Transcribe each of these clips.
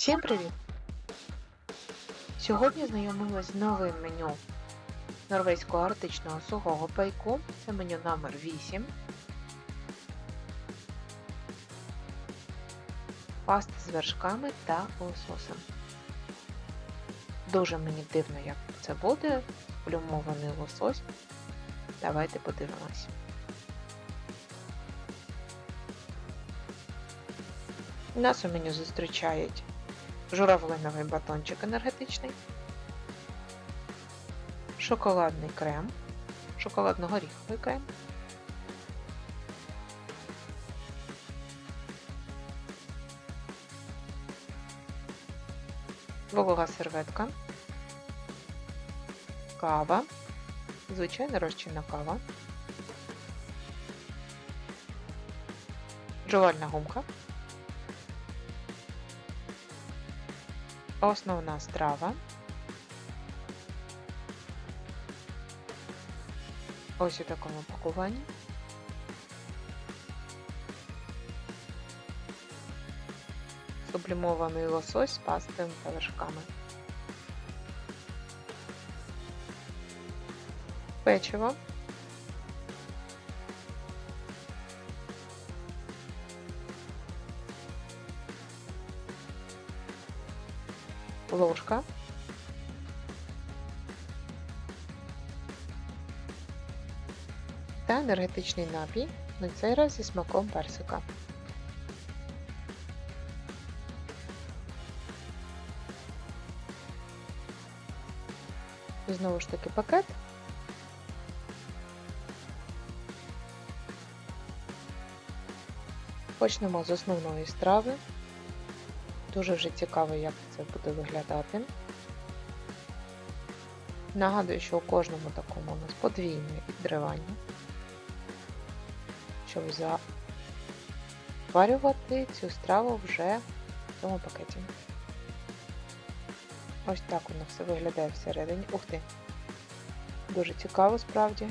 Всім привіт! Сьогодні знайомимось з новим меню норвезького арктичного сухого пайку. Це меню номер 8. Паста з вершками та лососем. Дуже мені дивно, як це буде. Плюмований лосось. Давайте подивимось. Нас у меню зустрічають журавлиновий батончик енергетичний, шоколадний крем, шоколадно-горіховий крем, волога серветка, кава, звичайна розчинна кава, жувальна гумка. Основна страва. Ось у такому пакуванні. Сублімований лосось з пастою та. Печиво. Ложка. Та енергетичний напій, на цей раз зі смаком персика. Знову ж таки пакет. Почнемо з основної страви. Дуже вже цікаво, як це буде виглядати. Нагадую, що у кожному такому у нас подвійне відривання, щоб заварювати цю страву вже в цьому пакеті. Ось так воно все виглядає всередині. Ух ти! Дуже цікаво справді.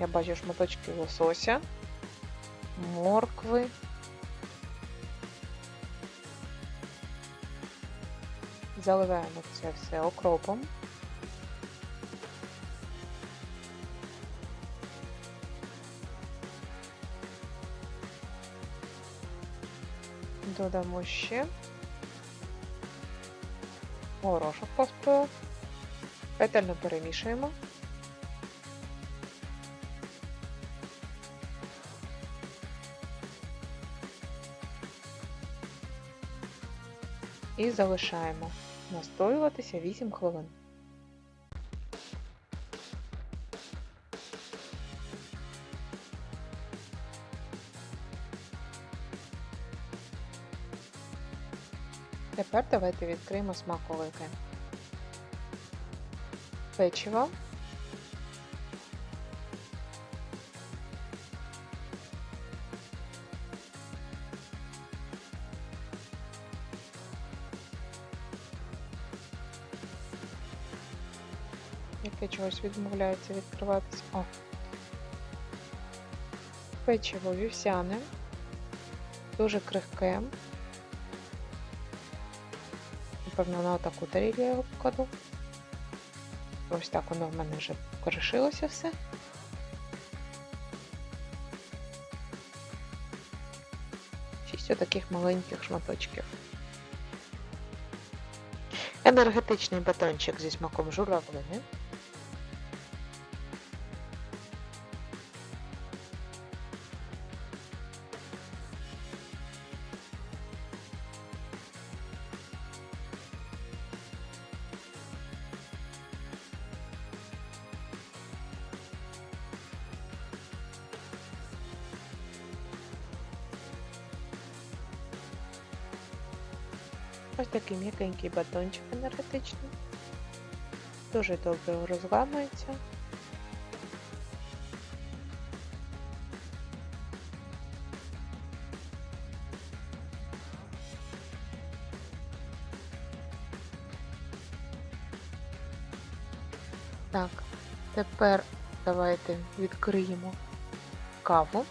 Я бачу шматочки лосося, моркви. Заливаємо це все окропом. Додамо ще горошок поспою. Ретельно перемішуємо. І залишаємо настоюватися 8 хвилин. Тепер давайте відкриємо смаковики. Печиво. Яке чогось відмовляється відкриватися. О. Печиво вівсяне, дуже крихке. Напевно, на таку тарілку я його покладу. Ось так воно в мене вже покришилося все. Шість отаких маленьких шматочків. Енергетичний батончик зі смаком журавлини. Ось такий м'якенький батончик енергетичний. Дуже добре розламується. Так, тепер давайте відкриємо каву.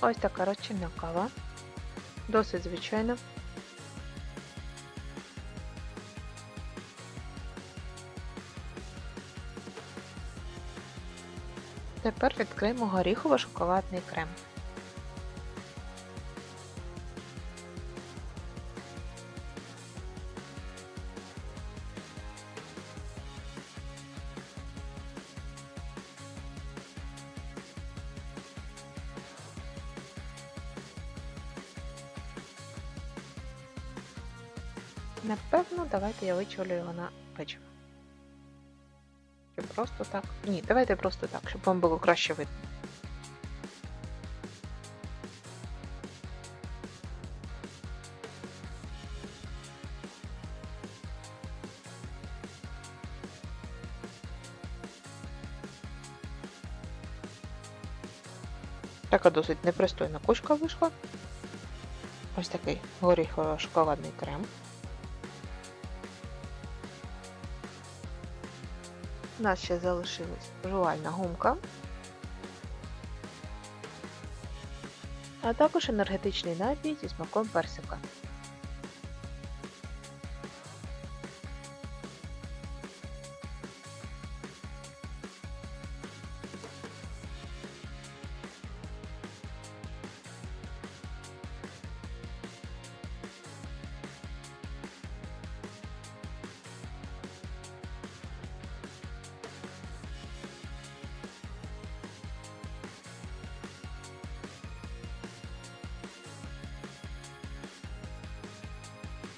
Ось така розчинна кава. Досить звичайна. Тепер відкриємо горіхово-шоколадний крем. Напевно, давайте я вичавлю його на печиво. Чи просто так? Ні, давайте просто так, щоб вам було краще видно. Така досить непристойна кучка вийшла. Ось такий горіхово-шоколадний крем. У нас ще залишилась жувальна гумка, а також енергетичний напій зі смаком персика.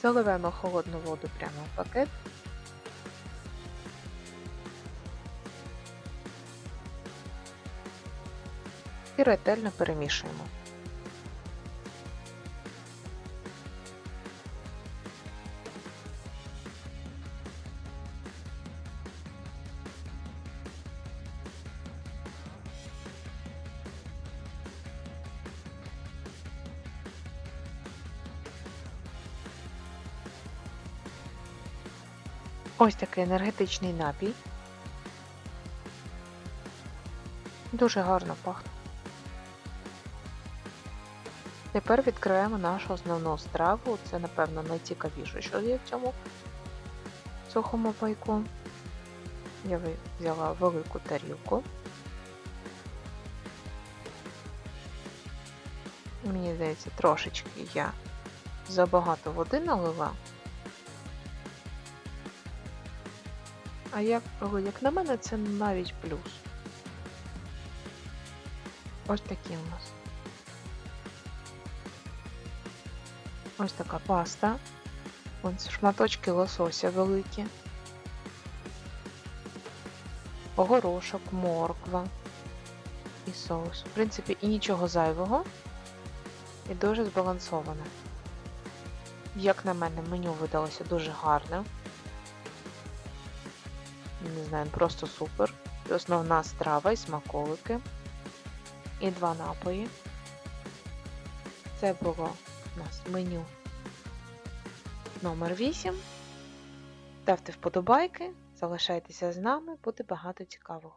Заливаємо холодну воду прямо в пакет. І ретельно перемішуємо. Ось такий енергетичний напій. Дуже гарно пахне. Тепер відкриваємо нашу основну страву. Це, напевно, найцікавіше, що є в цьому сухому пайку. Я взяла велику тарілку. Мені здається, трошечки я забагато води налила. А як, як на мене, це навіть плюс. Ось такі у нас. Ось така паста. Ось шматочки лосося великі. Горошок, морква і соус. В принципі, і нічого зайвого. І дуже збалансоване. Як на мене, меню видалося дуже гарне. Не знаю, просто супер. І основна страва і смаколики. І два напої. Це було у нас меню номер 8. Ставте вподобайки, залишайтеся з нами, буде багато цікавого.